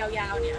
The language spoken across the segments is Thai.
ยาวๆเนี่ย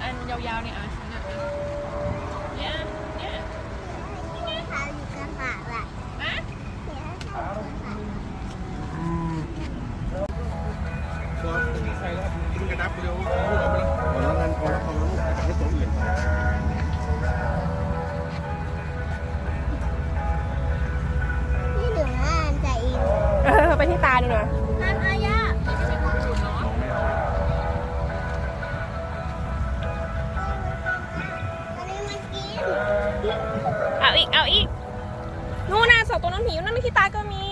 อันนี้อันอันยาวๆเนี่ยอะเนี่ยเนี่ยเนี่ยอะตัวมีใครแล้วกินกระดับเดียวพูดเอาไปแล้วงั้นพอแล้วพอแล้วให้ตัวอื่นไปเออไปที่ตาดูหน่อย สองตัวน้องหมีนั่นที่ตาก็มี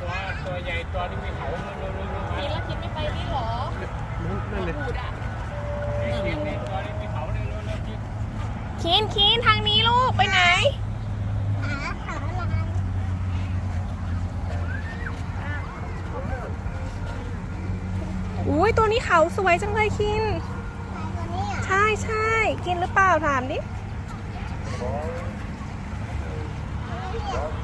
ตัวตัวใหญ่ตัวที่มีเขานี่แล้วคิดไม่ไปนี่หรอนั่นเลยพูดอะตัวที่มีเขาเนี่ยรู้แล้วคิดคินคินทางนี้ลูกไปไหนอุ้ยตัวนี้เขาสวยจังเลยคิน ใช่ใช่กินหรือเปล่าถามดิ ตั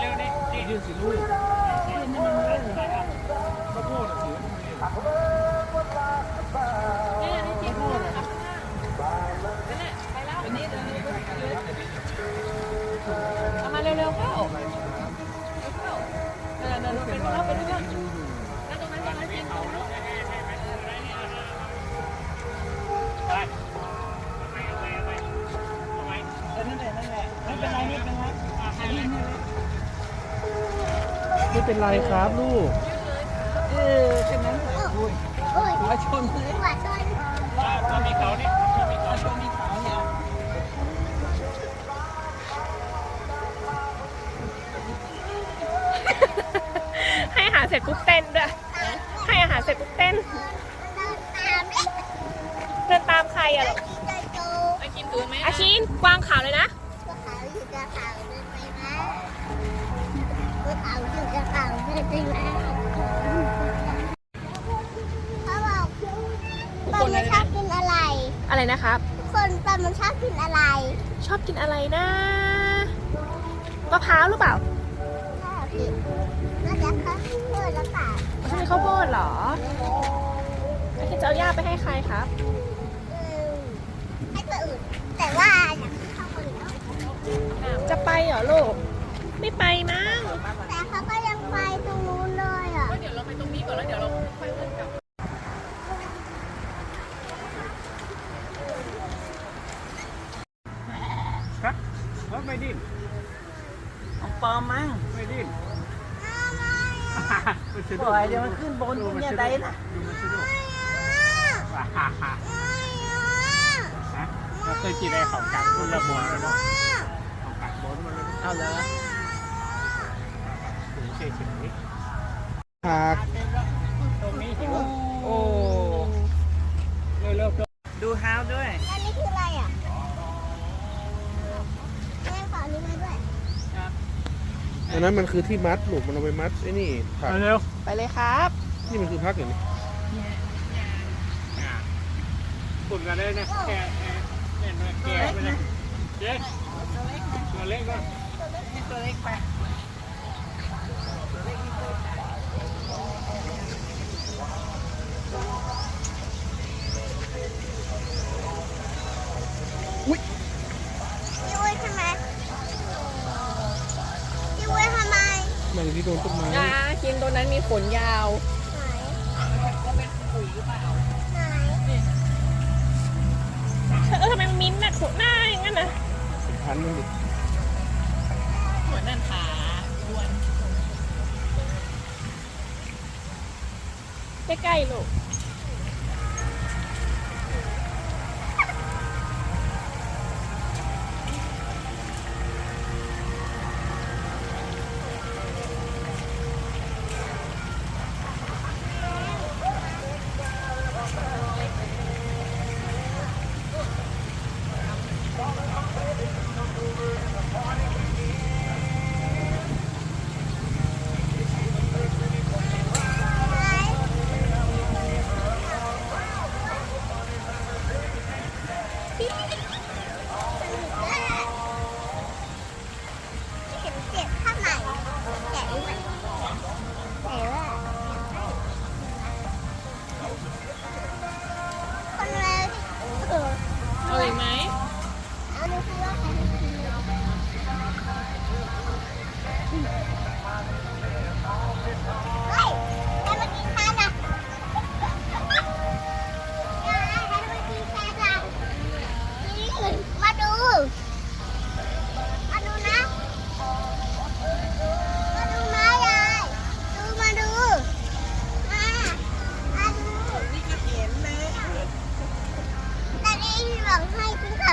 เร็วดินี่ยืนสิลูกนให้มันเลยข้าวโพดถือเนี่ยนี่จริงๆเลยครับนั่นแหละไปแล้วอันนี้เลยเอามาเร็วๆเข้าวเข้า ไม่เป็นไรครับลูก เออแค่นั้นแหละโอ้ยโอ้ยหัวชนเลยหัวชนตัวมีเขานี่ตัวมีเขาตัวมีเขาเนี่ยให้อาหารเสร็จปุ๊บเต้นด้วย ให้อาหารเสร็จปุ๊บเต้น เดินตามเล็กเดินตามใครอะลูกกินใจโตไปกินอื่นไหมอาชินกวางขาวเลยนะ ตัวขาวอยู่กับขาวเดินไปนะเขาบอกปลามันชอบกินอะไร อะไรนะครับ คนปลามันชอบกินอะไร ชอบกินอะไรนะมะพร้าวหรือเปล่าชอบกินน่าจะเขาเพื่อนแล้วป่ะชอบกินข้าวโพดเหรออาชินจะเอาหญ้าไปให้ใครครับอืมให้ตัวอื่นแต่ว่าอยากเข้าคนเดียวจะไปเหรอลูก ไม่ไปมั้ง แต่เขาก็ยังไปตรงนู้นเลยอะ เดี๋ยวเราไปตรงนี้ก่อนแล้วเดี๋ยวเราค่อยเดินกลับ ครับว่าไม่ดิ้น ของปลอมมั้ง ไม่ดิ้น ปล่อยเดี๋ยวมันขึ้นบนตรงเนี้ยได้นะดูมันสนุกฮ่าฮ่าฮะเราเคยกินอะไรของกัดคนละบนเลยเนาะของกัดบนมาเลยเอาเหรอถึงเฉยเฉยผักตรงนี้ที่โอ้เร็วเร็วดูเท้าด้วย นนั้นมันคือที่มัดหลูกมันเอาไปมัดไอ้นี่ผักเร็วไปเลยครับนี่มันคือพักอย่างนี้ขุดกันได้นะแกะแกะแกะไปเลยเจ๊ตัวเล็กก็นี่ตัวเล็กไปพี่วุ้ยทำไม มันอยู่ที่โดนต้นไม้อ่าคินตัวนั้นมีขนยาวไหนก็เป็นปุ๋ยหรือเปล่าไหนเออทำไมมันมิ้นท์น่ะขนหน้าอย่างนั้นนะพันมันดิเหมือนนั่นขาอ้วนใกล้ๆลูก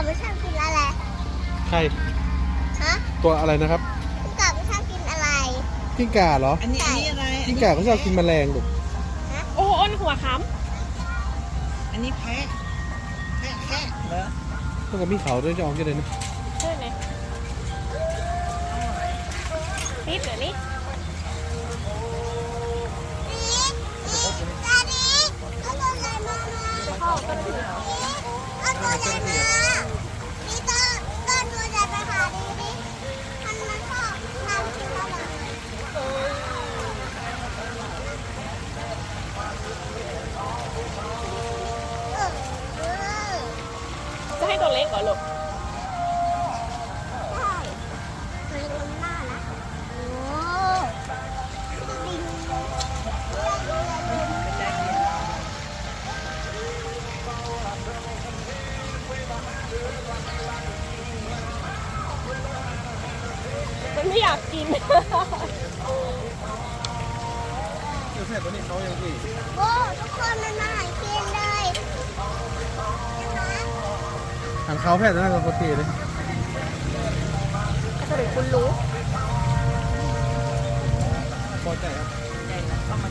ไม่ชอบกินอะไร ใคร ฮะตัวอะไรนะครับพี่กบไม่ชอบกินอะไร กิ้งก่าเหรอ อันนี้อันนี้อะไรกิ้งก่าเขาชอบกินแมลงลูกโอ้โหอ้นหัวขอันนี้แพะแพะแพะเหรอต้องกับมีเขาด้วยจะออกยังไงนะำใช่ไหมนิดเดี๋ยวนี้นี่ ตัวเล็กเหรอลูกใช่มันลงหน้านะโอ้ดินมันไม่อยากกินเดี๋ยวแม่ตัวนี้เขายังอีกโอ้ทุกคนมันมาหากินเลยนะคะ หันเขาแพทย์จะน่าจะโคตรเท่เลยสรุปคุณรู้พอใจครับ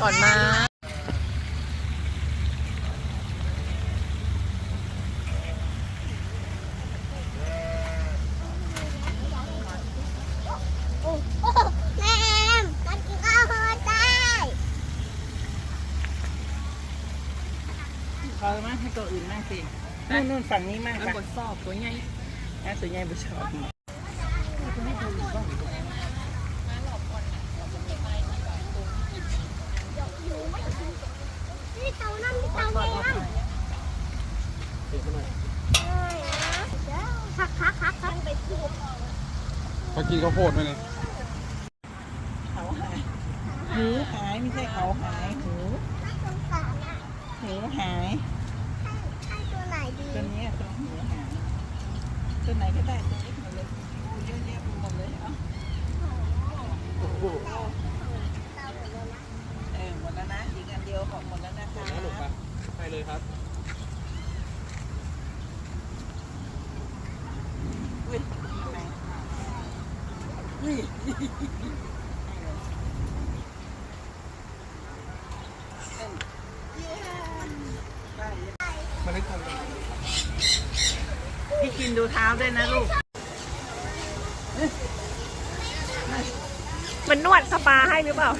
ก่อนมา โอ้โอ้แม่แอมมันกินข้าวโพดได้ เขาไหมให้ตัวอื่นมั่งสิ นู่นนู่นฝั่งนี้มั่งมันไปบดสอบตัวใหญ่แม่ตัวใหญ่บุชอบนี่เตานั่นนี่เตานี่นั่นคักคักคักคักไปทุบเขากินข้าวโพดไหมเนี่ยเขาหายหูหายไม่ใช่เขาหายหูน่าสงสารอะหูหายให้ ตัวไหนดีตัวเนี้ยตัวหูหายตัวไหนก็ได้ตัวเล็กหมดเลยเยอะแยะไปหมดเลยเอ้าโอ้โหเตาหมดเลยนะเออหมดแล้วนะอีกอันเดียวของหมดแล้วนะคะแล้วลูกปะไปเลยครับอุ้ยทำไมอุ้ย มาได้ทำ พี่กิน ดูเท้าด้วยนะลูก มันนวดสปาให้หรือเปล่า